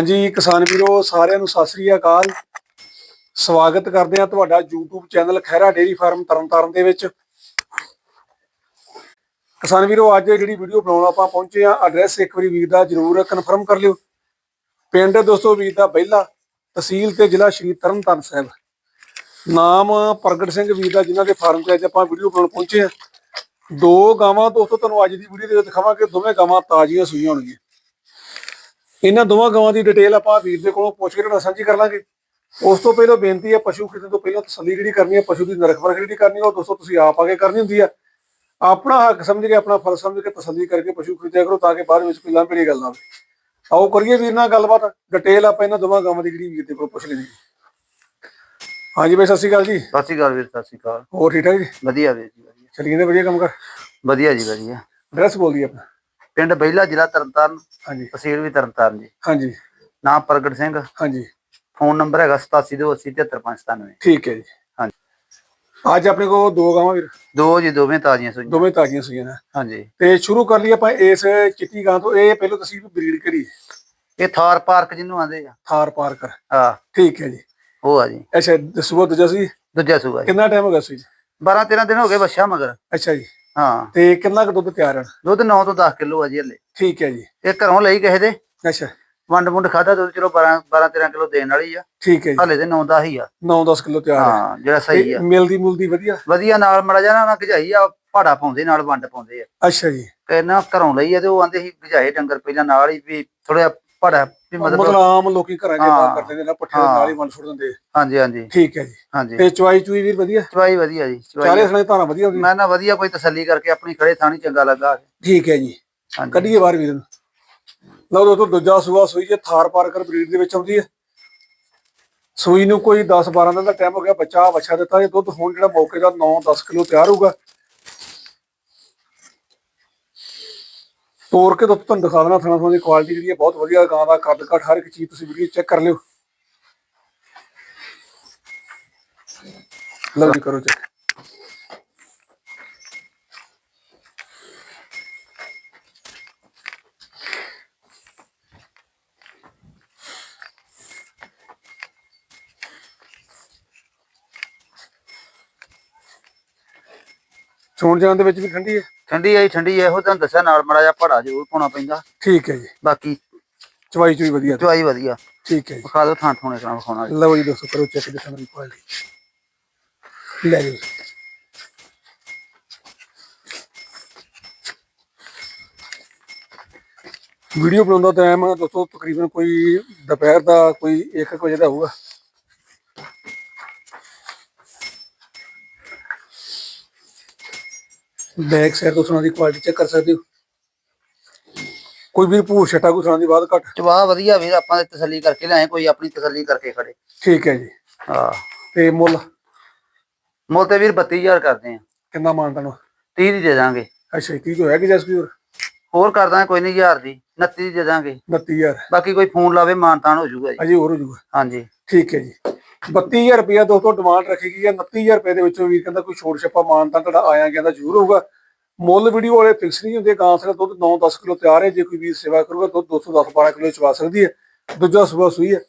ਹਾਂਜੀ, ਕਿਸਾਨ ਵੀਰੋ, ਸਾਰਿਆਂ ਨੂੰ ਸਤਿ ਸ੍ਰੀ ਅਕਾਲ। ਸਵਾਗਤ ਕਰਦੇ ਹਾਂ ਤੁਹਾਡਾ YouTube channel Khaira dairy farm Tarn Taran ਦੇ ਵਿੱਚ। ਕਿਸਾਨ ਵੀਰੋ, ਅੱਜ ਜਿਹੜੀ ਵੀਡੀਓ ਬਣਾਉਣ ਆਪਾਂ ਪਹੁੰਚੇ ਆ ਐਡਰੈਸ ਇੱਕ ਵਾਰੀ ਵੀਰ ਦਾ ਜਰੂਰ ਕਨਫਰਮ ਕਰ ਲਿਓ। ਪਿੰਡ ਦੋਸਤੋ ਵੀਰ ਦਾ ਬਹਿਲਾ ਤਹਿਸੀਲ ਤੇ ਜ਼ਿਲ੍ਹਾ ਸ਼੍ਰੀ ਤਰਨਤਾਰਨ ਸਾਹਿਬ। ਨਾਮ ਪ੍ਰਗਟ ਸਿੰਘ ਵੀਰ ਦਾ, ਜਿਨ੍ਹਾਂ ਦੇ ਫਾਰਮ ਤੇ ਅੱਜ ਆਪਾਂ ਵੀਡੀਓ ਬਣਾਉਣ ਪਹੁੰਚੇ ਆ ਦੋ ਗਾਵਾਂ ਦੋਸਤੋ, ਤੁਹਾਨੂੰ ਅੱਜ ਦੀ ਵੀਡੀਓ ਦੇ ਵਿੱਚ ਦਿਖਾਵਾਂਗੇ, ਦੋਵੇਂ ਗਾਵਾਂ ਤਾਜ਼ੀਆਂ ਸੂਈਆਂ ਹੋਣਗੀਆਂ। ਇਹਨਾਂ ਦੋਵਾਂ ਗਾਵਾਂ ਦੀ ਡਿਟੇਲ ਆਪਾਂ ਵੀਰ ਦੇ ਕੋਲੋਂ ਪੁੱਛ ਕੇ ਤੁਹਾਡੇ ਨਾਲ ਸਾਂਝੀ ਕਰ ਲਾਂਗੇ। ਉਸ ਤੋਂ ਪਹਿਲਾਂ ਬੇਨਤੀ ਹੈ ਪਸ਼ੂ ਖਰੀਦਣ ਤੋਂ ਪਹਿਲਾਂ ਤਸੱਲੀ ਜਿਹੜੀ ਕਰਨੀ ਹੈ ਪਸ਼ੂ ਦੀ ਨਰਖ ਪਰਖ ਜਿਹੜੀ ਕਰਨੀ ਹੈ ਉਹ ਦੋਸਤੋ ਤੁਸੀਂ ਆਪ ਆ ਕੇ ਕਰਨੀ ਹੁੰਦੀ ਆ। ਆਪਣਾ ਹੱਕ ਸਮਝ ਕੇ ਆਪਣਾ ਫਰਜ਼ ਸਮਝ ਕੇ ਤਸੱਲੀ ਕਰਕੇ ਪਸ਼ੂ ਖਰੀਦਿਆ ਕਰੋ ਤਾਂ ਕਿ ਬਾਅਦ ਵਿੱਚ ਕੋਈ ਲਾਂਭੜੀ ਗੱਲ ਨਾ ਹੋਵੇ ਆਓ ਕਰੀਏ ਵੀਰ ਨਾਲ ਗੱਲਬਾਤ। ਡਿਟੇਲ ਆਪਾਂ ਇਹਨਾਂ ਦੋਵਾਂ ਗਾਵਾਂ ਦੀ ਜਿਹੜੀ ਵੀਰ ਦੇ ਕੋਲ ਪੁੱਛ ਲੈਣੀ ਹਾਂਜੀ ਬਈ ਸਤਿ ਸ਼੍ਰੀ ਅਕਾਲ ਜੀ। ਸਤਿ ਸ਼੍ਰੀ ਅਕਾਲ ਵੀਰ ਸਤਿ ਸ਼੍ਰੀ ਅਕਾਲ। ਹੋਰ ਠੀਕ ਠਾਕ ਜੀ? ਵਧੀਆ ਵੀਰ ਜੀ ਵਧੀਆ। ਚੱਲੀਏ ਨੇ ਵਧੀਆ ਕੰਮ ਕਰ। ਵਧੀਆ ਜੀ ਵਧੀਆ। ਐਡਰੈਸ ਬੋਲ ਦੀ ਆਪਣਾ। ਪਿੰਡ ਬਹਿਲਾ ਜ਼ਿਲ੍ਹਾ ਤਰਨਤਾਰਨ ਹਾਂਜੀ। ਤਹਿਸੀਲ ਵੀ ਤਰਨਤਾਰਨ ਜੀ। ਹਾਂਜੀ। ਨਾਮ ਪ੍ਰਗਟ ਸਿੰਘ। ਹਾਂਜੀ। ਫੋਨ ਨੰਬਰ ਹੈਗਾ 8728073597 ਠੀਕ ਹੈ ਜੀ। ਹਾਂਜੀ। ਅੱਜ ਆਪਣੇ ਕੋਲ ਦੋ ਗਾਵਾਂ ਵੀਰ। ਦੋ ਜੀ ਦੋਵੇਂ ਤਾਜ਼ੀਆਂ ਸੂਈਆਂ। ਦੋਵੇਂ ਤਾਜ਼ੀਆਂ ਸੀਗੀਆਂ ਨੇ। ਹਾਂਜੀ। ਤੇ ਸ਼ੁਰੂ ਕਰ ਲਈ ਆਪਾਂ ਇਸ ਚਿੱਟੀ ਗਾਂ ਤੋਂ। ਇਹ ਪਹਿਲਾਂ ਤੁਸੀਂ ਬਰੀਡ ਕਰੀ। ਇਹ ਥਾਰ ਪਾਰਕ ਜਿਹਨੂੰ ਆਂਦੇ ਆ। ਥਾਰ ਪਾਰਕਰ ਹਾਂ। ਠੀਕ ਹੈ ਜੀ। ਉਹ ਆ ਜੀ। ਅੱਛਾ ਦਸੂਆ ਦੂਜਾ ਸੀ ਦੂਜਾ ਸੂਆ ਕਿੰਨਾ ਟਾਈਮ ਹੋ ਗਿਆ ਸੀ 12 13 ਦਿਨ ਹੋ ਗਏ ਬੱਛਾ ਮਗਰ। ਅੱਛਾ ਜੀ। ਹਾਂ। ਤੇ ਕਿੰਨਾ ਕੁ ਦੁੱਧ ਤਿਆਰ ਹੈ ਦੁੱਧ 9 ਤੋਂ 10 ਕਿਲੋ ਆ ਜੀ ਹਲੇ। ਠੀਕ ਹੈ ਜੀ। ਇਹ ਘਰੋਂ ਲਈ ਕਿਸੇ ਦੇ? ਅੱਛਾ। ਵੰਡ ਮੁੰਡ ਖਾਦਾ ਦੁੱਧ ਚਲੋ 12 12 13 ਕਿਲੋ ਦੇਣ ਵਾਲੀ ਆ। ਠੀਕ ਹੈ ਜੀ। ਹਲੇ ਤੇ 9 10 ਹੀ ਆ। 9-10 ਕਿਲੋ ਤਿਆਰ ਹੈ ਹਾਂ ਜਿਹੜਾ ਸਹੀ ਆ। ਮਿਲਦੀ ਮੁਲਦੀ ਵਧੀਆ? ਵਧੀਆ ਨਾਲ ਮੜਾ ਜਾਣਾ ਉਹਨਾਂ ਗਜਾਈ ਆ ਪਹਾੜਾ ਪਾਉਂਦੇ ਨਾਲ ਵੰਡ ਪਾਉਂਦੇ ਆ। ਅੱਛਾ ਜੀ। ਤੇ ਨਾ ਘਰੋਂ ਲਈ ਆ ਤੇ ਉਹ ਆਂਦੇ ਸੀ ਗਜਾਏ ਡੰਗਰ ਪਹਿਲਾਂ ਨਾਲ ਹੀ ਵੀ ਥੋੜਾ ਪਹਾੜਾ ਵੀ ਮਤਲਬ ਆਮ ਲੋਕੀ ਘਰਾਂ ਹਾਂ। ਬਾਹਰ ਕਰਦੇ ਨੇ ਨਾ ਪੱਠੇ ਦੇ। ਨਾਲ ਹੀ ਸੁੱਟ ਦਿੰਦੇ। ਹਾਂਜੀ ਹਾਂਜੀ। ਠੀਕ ਹੈ ਜੀ। ਹਾਂਜੀ। ਤੇ ਚਵਾਈ ਚੂਈ ਵੀਰ ਵਧੀਆ? ਚਵਾਈ ਵਧੀਆ ਜੀ ਚਾਰੇ ਸਣੇ ਧਾਰਾਂ ਵਧੀਆ ਮੈਂ ਨਾ ਵਧੀਆ ਕੋਈ ਤਸੱਲੀ ਕਰਕੇ ਆਪਣੀ ਖੜੇ ਥਾਣੀ ਚੰਗਾ ਲੱਗਾ ਠੀਕ ਹੈ ਜੀ। ਕੱਢੀਏ ਬਾਹਰ ਵੀਰ ਨੂੰ। ਲਓ ਦੋਸਤੋ ਦੂਜਾ ਸੂਆ ਸੂਈ ਜੇ ਥਾਰ ਪਾਰਕਰ ਬਰੀਡ ਦੇ ਵਿੱਚ ਆਉਂਦੀ ਹੈ। ਸੂਈ ਨੂੰ ਕੋਈ 10 12 ਦਿਨ ਦਾ ਟਾਈਮ ਹੋ ਗਿਆ ਬੱਚਾ ਬੱਚਾ ਦਿੱਤਾ ਇਹ ਦੁੱਧ ਹੁਣ ਜਿਹੜਾ ਮੌਕੇ ਦਾ 9 10 ਕਿਲੋ ਤਿਆਰ ਹੋਊਗਾ। ਤੋਰ ਕੇ ਦੁੱਧ ਤੁਹਾਨੂੰ ਦਿਖਾ ਦੇਣਾ ਥਣਾ ਥਣਾ ਦੀ ਕੁਆਲਿਟੀ ਜਿਹੜੀ ਹੈ ਬਹੁਤ ਵਧੀਆ, ਗਾਂ ਦਾ ਕੱਦ ਕੱਟ, ਹਰ ਇੱਕ ਚੀਜ਼ ਤੁਸੀਂ ਵੀਡੀਓ ਚੈੱਕ ਕਰ ਲਿਓ। ਲਓ ਜੀ, ਕਰੋ ਚੈੱਕ ਸੌਣ ਜਾਣ ਦੇ ਵਿੱਚ ਵੀ ਠੰਡੀ ਹੈ। ਠੰਡੀ ਆਈ ਠੰਡੀ ਐ ਇਹੋ ਤੁਹਾਨੂੰ ਦੱਸਿਆ ਨਾਲ ਮੜਾ ਜਾ ਪਹਾੜਾ ਜ਼ਰੂਰ ਪਾਉਣਾ ਪੈਂਦਾ। ਠੀਕ ਹੈ ਜੀ। ਬਾਕੀ ਚਵਾਈ ਚੁਈ ਵਧੀਆ। ਚਵਾਈ ਵਧੀਆ। ਠੀਕ ਹੈ ਜੀ। ਵਿਖਾ ਦਿਓ ਥਾਂ ਥੋਣੇ ਕਰਾਂ ਵਿਖਾਉਣਾ। ਲਓ ਜੀ ਦੋਸਤੋ ਕਰੋ ਚੈੱਕ ਦੇਖਾਂ ਮੇਰੀ ਕੁਆਲਿਟੀ ਲੈ ਜੀ। ਵੀਡੀਓ ਬਣਾਉਂਦਾ ਟਾਈਮ ਦੋਸਤੋ ਤਕਰੀਬਨ ਕੋਈ ਦੁਪਹਿਰ ਦਾ ਕੋਈ 1 ਵਜੇ ਦਾ ਹੋਊਗਾ। ਬੈਕ ਸਾਈਡ ਤੋਂ ਸੁਣਾ ਦੀ ਕੁਆਲਿਟੀ ਚੈੱਕ ਕਰ ਸਕਦੇ ਹੋ। ਕੋਈ ਵੀ ਭੂਰ ਛਟਾ ਕੋਈ ਸੁਣਾ ਦੀ ਬਾਅਦ ਘੱਟ? ਚਵਾ ਵਧੀਆ ਵੀਰ ਆਪਾਂ ਤੇ ਤਸੱਲੀ ਕਰਕੇ ਲਿਆਏ ਕੋਈ ਆਪਣੀ ਤਸੱਲੀ ਕਰਕੇ ਖੜੇ। ਠੀਕ ਹੈ ਜੀ। ਹਾਂ। ਤੇ ਮੁੱਲ? ਮੁੱਲ ਤੇ ਵੀਰ 32000 ਕਰਦੇ ਆ ਕਿੰਨਾ ਮਾਨਤਾ ਨੂੰ 30 ਦੀ ਦੇ ਦਾਂਗੇ। ਅੱਛਾ ਕੀ ਜੋ ਹੈ ਕਿ ਜਸ ਵੀਰ ਹੋਰ ਕਰ ਦਾਂਗੇ ਕੋਈ ਨਹੀਂ 1000 ਦੀ 29 ਦੀ ਦੇ ਦਾਂਗੇ। 32000 ਬਾਕੀ ਕੋਈ ਫੋਨ ਲਾਵੇ ਮਾਨਤਾਨ ਹੋ ਜਾਊਗਾ ਜੀ। ਅਜੇ ਹੋਰ ਹੋ ਜੂਗਾ ਹਾਂਜੀ। ਠੀਕ ਹੈ ਜੀ। 32000 ਰੁਪਇਆ ਦੋਸਤੋ ਡਿਮਾਂਡ ਰੱਖੀ ਗਈ ਹੈ 29000 ਰੁਪਏ ਦੇ ਵਿੱਚੋਂ ਵੀਰ ਕਹਿੰਦਾ ਕੋਈ ਛੋਟ ਛੱਪਾ ਮਾਨਤਾ ਤੁਹਾਡਾ ਆਇਆ ਗਿਆ ਦਾ ਜ਼ਰੂਰ ਹੋਊਗਾ। ਮੁੱਲ ਵੀਡੀਓ ਵਾਲੇ ਫਿਕਸ ਨਹੀਂ ਹੁੰਦੇ ਗਾਂ ਸਿਰ ਦੁੱਧ 9-10 ਕਿਲੋ ਤਿਆਰ ਹੈ ਜੇ ਕੋਈ ਵੀਰ ਸੇਵਾ ਕਰੂਗਾ ਦੁੱਧ 210-12 ਕਿਲੋ ਚਵਾ ਸਕਦੀ ਹੈ ਦੂਜਾ ਸੂਆ ਸੂਈ ਹੈ।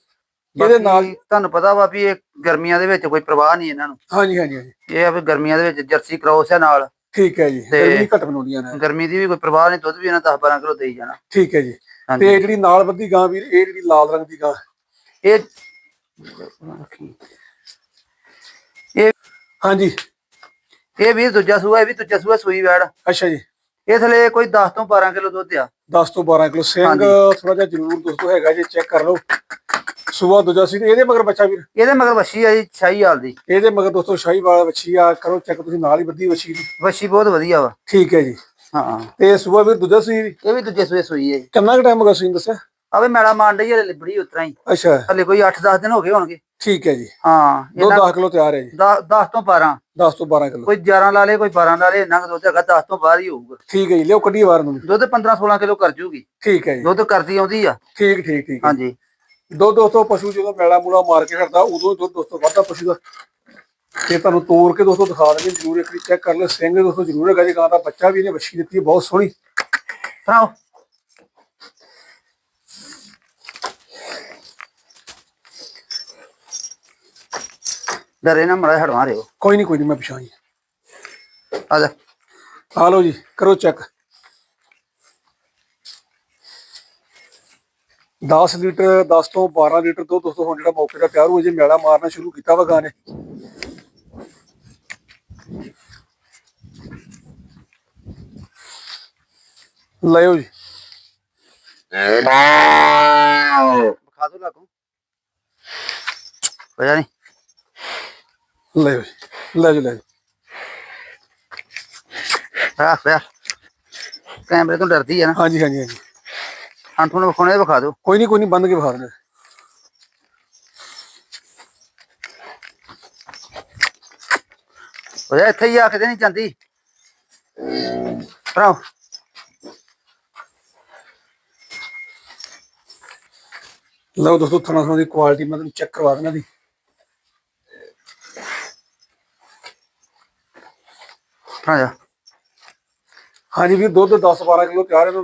ਇਹਦੇ ਨਾਲ ਤੁਹਾਨੂੰ ਪਤਾ ਵਾ ਵੀ ਇਹ ਗਰਮੀਆਂ ਦੇ ਵਿੱਚ ਕੋਈ ਪ੍ਰਵਾਹ ਨਹੀਂ ਇਹਨਾਂ ਨੂੰ। ਹਾਂਜੀ ਹਾਂਜੀ ਹਾਂਜੀ। ਇਹ ਆ ਵੀ ਗਰਮੀਆਂ ਦੇ ਵਿੱਚ ਜਰਸੀ ਕ੍ਰੋਸ ਹੈ ਨਾਲ। ਠੀਕ ਹੈ ਜੀ ਤੇ- ਗਰਮੀ ਘੱਟ ਬਣਾਉਂਦੀਆਂ ਨੇ। ਗਰਮੀ ਦੀ ਵੀ ਕੋਈ ਪ੍ਰਵਾਹ ਨਹੀਂ ਦੁੱਧ ਵੀ ਇਹਨਾਂ 10 12 ਕਿਲੋ ਦੇਈ ਜਾਣਾ। ਠੀਕ ਹੈ ਜੀ। ਤੇ ਜਿਹੜੀ ਨਾਲ ਬੱਧੀ ਗਾਂ ਵੀਰ ਇਹ ਜਿਹੜੀ ਲਾਲ ਰੰਗ ਦੀ ਗਾਂ। ਇਹ ਇਹ ਹਾਂਜੀ। ਇਹ ਵੀ ਦੂਜਾ ਸੂਆ ਇਹ ਵੀ ਦੂਜਾ ਸੂਆ ਸੂਈ ਵੈੜ। ਅੱਛਾ ਜੀ। ਇਹ ਥਲੇ ਕੋਈ 10 ਤੋਂ 12 ਕਿਲੋ ਦੁੱਧ ਆ। 10 ਤੋਂ 12 ਕਿਲੋ। ਸਿੰਘ। ਥੋੜਾ ਜਿਹਾ ਜ਼ਰੂਰ ਦੋਸਤੋ ਹੈਗਾ ਜੇ ਚੈੱਕ ਕਰ ਲਓ। ਸੂਆ ਦੂਜਾ ਸੀ ਇਹਦੇ ਮਗਰ ਬੱਚਾ ਵੀਰ? ਇਹਦੇ ਮਗਰ ਵੱਛੀ ਆ ਜੀ ਸ਼ਾਹੀ ਹਾਲ ਦੀ। ਇਹਦੇ ਮਗਰ ਦੋਸਤੋ ਸ਼ਾਹੀਵਾਲ ਵੱਛੀ ਆ ਕਰੋ ਚੈੱਕ ਤੁਸੀਂ ਨਾਲ ਹੀ ਬੱਧੀ ਵੱਛੀ ਦੀ। ਵੱਛੀ ਬਹੁਤ ਵਧੀਆ ਵਾ। ਠੀਕ ਹੈ ਜੀ। ਹਾਂ। ਤੇ ਸੂਆ ਵੀਰ ਦੂਜਾ ਸੀ? ਇਹ ਵੀ ਦੂਜੇ ਸੂਏ ਸੂਈ ਹੈ ਕਿੰਨਾ ਕੁ ਟਾਈਮ ਹੋ ਗਿਆ ਸੀ ਦੱਸਿਆ? ਆਵੇ ਮੈਲਾ ਮਾਰਨ ਡਈ ਹਲੇ ਲਿਬੜੀ ਉਤਰਾ ਹੀ। ਅੱਛਾ। ਹਲੇ ਕੋਈ 8-10 ਦਿਨ ਹੋ ਗਏ ਹੋਣਗੇ। ਠੀਕ ਹੈ ਜੀ। ਹਾਂ ਦੋ ਇਹਨਾਂ 10 ਕਿਲੋ ਤਿਆਰ ਹੈ ਜੀ। 10 ਤੋਂ 12 10 ਤੋਂ 12 ਕਿਲੋ। ਕੋਈ 11 ਲਾ ਲੇ ਕੋਈ 12 ਲਾ ਲੇ ਇੰਨਾ ਦੁੱਧ ਹੈਗਾ 10 ਤੋਂ ਬਾਹਰ ਹੀ ਹੋਊਗਾ। ਠੀਕ ਹੈ ਜੀ ਲਿਓ ਕੱਢੀ ਵਾਰ ਨੂੰ। ਦੁੱਧ 15-16 ਕਿਲੋ ਕਰ ਜੂਗੀ। ਠੀਕ ਹੈ ਜੀ। ਦੁੱਧ ਕਰਦੀ ਆਉਂਦੀ ਆ। ਠੀਕ ਠੀਕ ਠੀਕ। ਹਾਂਜੀ। ਦੋ ਦੋਸਤੋ ਪਸ਼ੂ ਜਦੋਂ ਮੈਲਾ ਮੂਲਾ ਮਾਰ ਕੇ ਹਟਦਾ ਉਦੋਂ ਦੁੱਧ ਦੋਸਤੋ ਵੱਧਦਾ ਪਸ਼ੂ ਦਾ। ਤੇ ਤੁਹਾਨੂੰ ਤੋੜ ਕੇ ਦੋਸਤੋ ਦਿਖਾ ਦੇਣਗੇ ਜ਼ਰੂਰ ਇੱਕ ਵਾਰੀ ਚੈੱਕ ਕਰ ਲਿਓ। ਸਿੰਘ ਦੋਸਤੋ ਜ਼ਰੂਰ ਹੈਗਾ ਜੀ ਗਾਂ ਦਾ ਬੱਚਾ ਵੀ ਇਹਨੇ ਵੱਛੀ ਦਿੱਤੀ ਹੈ ਬਹੁਤ ਸੋਹਣੀ। ਸੁਣਾਓ। ਡਰੇ ਨਾ ਮੜਾ ਹੜਵਾ ਰਿਓ ਕੋਈ ਨਹੀਂ ਕੋਈ ਨਹੀਂ ਮੈਂ ਪਛਾਣੀ ਆ ਜਾ। ਆ ਲਓ ਜੀ ਕਰੋ ਚੈੱਕ। 10 ਲੀਟਰ 10 ਤੋਂ 12 ਲੀਟਰ ਦੁੱਧ ਦੋਸਤੋ ਹੁਣ ਜਿਹੜਾ ਮੌਕੇ ਦਾ ਤਿਆਰ ਹੋ ਜੇ ਮੈਲਾ ਮਾਰਨਾ ਸ਼ੁਰੂ ਕੀਤਾ ਵਾ ਗਾਂ ਨੇ ਲਿਓ ਜੀ। ਵਿਖਾ ਦੋ ਲਾਗੂ। ਹੋ ਜਾ ਲੈ ਜੀ ਲੈ ਜੀ ਆ ਪਿਆ ਕੈਮਰੇ ਤੋਂ ਡਰਦੀ ਆ ਨਾ। ਹਾਂਜੀ ਹਾਂਜੀ ਹਾਂਜੀ। ਅੰਠੂ ਨੂੰ ਵਿਖਾਉਣੇ ਵਿਖਾ ਦਿਓ। ਕੋਈ ਨਹੀਂ ਕੋਈ ਨਹੀਂ ਬੰਦ ਕੇ ਵਿਖਾ ਦਿੰਦੇ ਹੋ ਜਾ ਇੱਥੇ ਹੀ ਆ ਕਿਤੇ ਨਹੀਂ ਜਾਂਦੀ। ਭਰਾਓ। ਲਓ ਦੋਸਤੋ ਥਣਾ ਥਣਾ ਦੀ ਕੁਆਲਿਟੀ ਮੈਂ ਤੁਹਾਨੂੰ ਚੈੱਕ ਕਰਵਾ ਦਿੰਦਾ ਦੀ ਆ ਜਾ ਹਾਂਜੀ ਵੀ ਦੁੱਧ 10 12 ਕਿਲੋ ਤਿਆਰ ਹੈ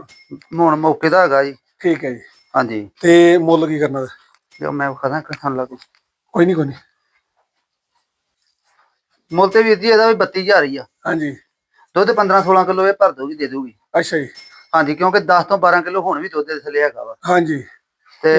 ਹੁਣ ਮੌਕੇ ਦਾ ਹੈਗਾ ਜੀ। ਠੀਕ ਹੈ ਜੀ। ਹਾਂਜੀ। ਤੇ ਮੁੱਲ ਕੀ ਕਰਨਾ? ਜੋ ਮੈਂ ਵਿਖਾਦਾ ਕਿਥਾਂ ਲਾਗੂ। ਕੋਈ ਨਹੀਂ ਕੋਈ ਨਹੀਂ। ਮੁੱਲ ਤੇ ਵੀਰ ਜੀ ਇਹਦਾ ਵੀ 32000 ਹੀ ਆ। ਹਾਂਜੀ। ਦੁੱਧ 15 16 ਕਿਲੋ ਇਹ ਭਰ ਦੂਗੀ ਦੇ ਦੂਗੀ ਅੱਛਾ ਜੀ। ਹਾਂਜੀ ਕਿਉਂਕਿ 10 ਤੋਂ 12 ਕਿਲੋ ਹੁਣ ਵੀ ਦੁੱਧ ਦੇ ਥੱਲੇ ਹੈਗਾ ਵਾ। ਹਾਂਜੀ। ਤੇ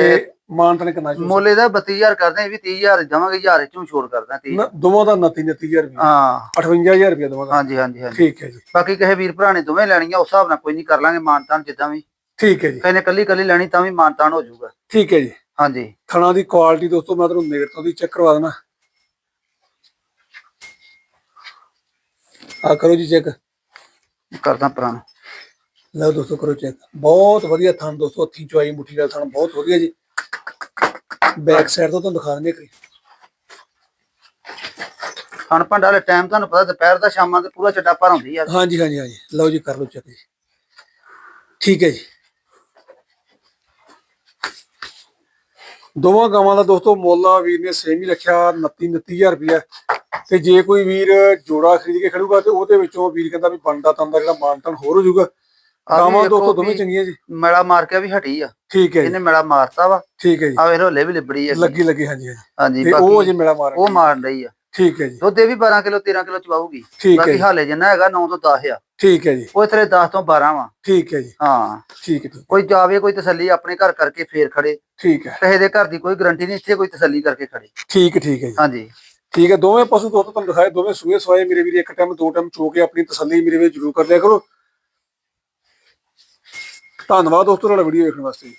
ਮਾਨਤਨ ਕਿੰਨਾ ਜੀ ਮੁੱਲ ਇਹਦਾ 32000 ਕਰਦੇ ਆ, ਇਹ ਵੀ 30000 ਦੇਵਾਂਗੇ 1000 ਚੋਂ ਛੋੜ ਕਰਦਾ 30 ਨਾ, ਦੋਵਾਂ ਦਾ 29 29000 ਰੁਪਏ ਹਾਂ। 58000 ਰੁਪਏ ਦੋਵਾਂ ਦਾ। ਹਾਂਜੀ ਹਾਂਜੀ ਹਾਂਜੀ। ਠੀਕ ਹੈ ਜੀ। ਬਾਕੀ ਕਹੇ ਵੀਰ ਭਰਾ ਨੇ ਦੋਵੇਂ ਲੈਣੀਆਂ ਉਸ ਹਿਸਾਬ ਨਾਲ ਕੋਈ ਨਹੀਂ ਕਰ ਲਾਂਗੇ ਮਾਨਤਾਨ ਜਿੱਦਾਂ ਵੀ। ਠੀਕ ਹੈ ਜੀ। ਕਹੇ ਨੇ ਕੱਲੀ ਕੱਲੀ ਲੈਣੀ ਤਾਂ ਵੀ ਮਾਨਤਾਨ ਹੋ ਜਾਊਗਾ। ਠੀਕ ਹੈ ਜੀ। ਹਾਂਜੀ। ਥਣਾ ਦੀ ਕੁਆਲਿਟੀ ਦੋਸਤੋ ਮੈਂ ਤੁਹਾਨੂੰ ਨੇੜ ਤੋਂ ਦੀ ਚੈੱਕ ਕਰਵਾ ਦੇਣਾ ਆ ਕਰੋ ਜੀ ਚੈੱਕ ਕਰਦਾ ਪੁਰਾਣਾ ਲਓ ਦੋਸਤੋ ਕਰੋ ਚੈੱਕ। ਬਹੁਤ ਵਧੀਆ ਥਣ ਦੋਸਤੋ ਹੱਥੀ ਚੁਆਈ ਮੁੱਠੀ ਦਾ ਥਣ ਬਹੁਤ ਵਧੀਆ ਜੀ। ਬੈਕ ਸਾਈਡ ਤੋਂ ਤੁਹਾਨੂੰ ਦਿਖਾ ਦਿੰਦੇ ਕਰੀ ਖਾਣ ਭਾਂਡਾ ਵਾਲੇ ਟਾਈਮ ਤੁਹਾਨੂੰ ਪਤਾ ਦੁਪਹਿਰ ਦਾ ਸ਼ਾਮਾਂ ਤੇ ਪੂਰਾ ਚੱਡਾ ਭਰ ਹੁੰਦੀ ਆ। ਹਾਂਜੀ ਹਾਂਜੀ ਹਾਂਜੀ। ਲਓ ਜੀ ਕਰ ਲਓ ਚੈੱਕ ਜੀ। ਠੀਕ ਹੈ ਜੀ। ਦੋਵਾਂ ਗਾਵਾਂ ਦਾ ਦੋਸਤੋ ਮੁੱਲ ਵੀਰ ਨੇ ਸੇਮ ਹੀ ਰੱਖਿਆ 29 29000 ਰੁਪਇਆ। ਤੇ ਜੇ ਕੋਈ ਵੀਰ ਜੋੜਾ ਖਰੀਦ ਕੇ ਖੜੂਗਾ ਤੇ ਉਹਦੇ ਵਿੱਚੋਂ ਵੀਰ ਕਹਿੰਦਾ ਵੀ ਬਣਦਾ ਤੰਦਾ ਜਿਹੜਾ ਮਾਨਤਨ ਹੋਰ ਹੋ ਜਾਊਗਾ। ਆਹ ਵੀ ਗਾਵਾਂ ਵੇਖੋ ਦੋਸਤੋ ਦੋਵੇਂ ਚੰਗੀਆਂ ਜੀ। ਮੇਲਾ ਮਾਰ ਕੇ ਵੀ ਹਟੀ ਆ। ਠੀਕ ਹੈ ਜੀ। ਇਹਨੇ ਮੇਲਾ ਮਾਰਤਾ ਵਾ। ਠੀਕ ਹੈ ਜੀ। ਆ ਵੇ ਰੋਲੇ ਵੀ ਲਿਬੜੀ ਆ। ਲੱਗੀ ਲੱਗੀ ਹਾਂਜੀ ਹਾਂਜੀ। ਤੇ ਉਹ ਅਜੇ ਮੇਲਾ ਮਾਰਨ ਉਹ ਮਾਰਨ ਰਹੀ ਆ। ਠੀਕ ਹੈ ਜੀ। ਦੁੱਧ ਇਹ ਵੀ 12 ਕਿਲੋ 13 ਕਿਲੋ ਚਵਾਉਗੀ ਬਾਕੀ ਜੀ। ਹਾਲੇ ਜਿੰਨਾ ਹੈਗਾ 9 ਤੋਂ 10 ਆ। ਠੀਕ ਹੈ ਜੀ। ਉਹ ਇਥਰੇ 10 ਤੋਂ 12 ਵਾ। ਠੀਕ ਹੈ ਜੀ। ਹਾਂ। ਠੀਕ ਹੈ ਕੋਈ ਜਾਵੇ ਕੋਈ ਤਸੱਲੀ ਆਪਣੇ ਘਰ ਕਰਕੇ ਫੇਰ ਖੜੇ। ਠੀਕ ਹੈ। ਕਿਸੇ ਦੇ ਘਰ ਦੀ ਕੋਈ ਗਰੰਟੀ ਨਹੀਂ ਇੱਥੇ ਕੋਈ ਤਸੱਲੀ ਕਰਕੇ ਖੜੇ। ਠੀਕ ਠੀਕ ਹੈ ਜੀ। ਹਾਂਜੀ। ਠੀਕ ਹੈ ਦੋਵੇਂ ਪਸ਼ੂ ਦੋਸਤੋ ਤੁਹਾਨੂੰ ਦਿਖਾਏ ਦੋਵੇਂ ਸੂਏ ਸਵਾਏ। ਮੇਰੇ ਵੀਰੇ ਇੱਕ ਟਾਈਮ ਦੋ ਟਾਈਮ ਚੋ ਕੇ ਆਪਣੀ ਤਸੱਲੀ ਮੇਰੇ ਵੀਰੇ ਜ਼ਰੂਰ ਕਰ ਲਿਆ ਕਰੋ। ਧੰਨਵਾਦ ਦੋਸਤੋ ਤੁਹਾਡਾ ਵੀਡੀਓ ਵੇਖਣ ਵਾਸਤੇ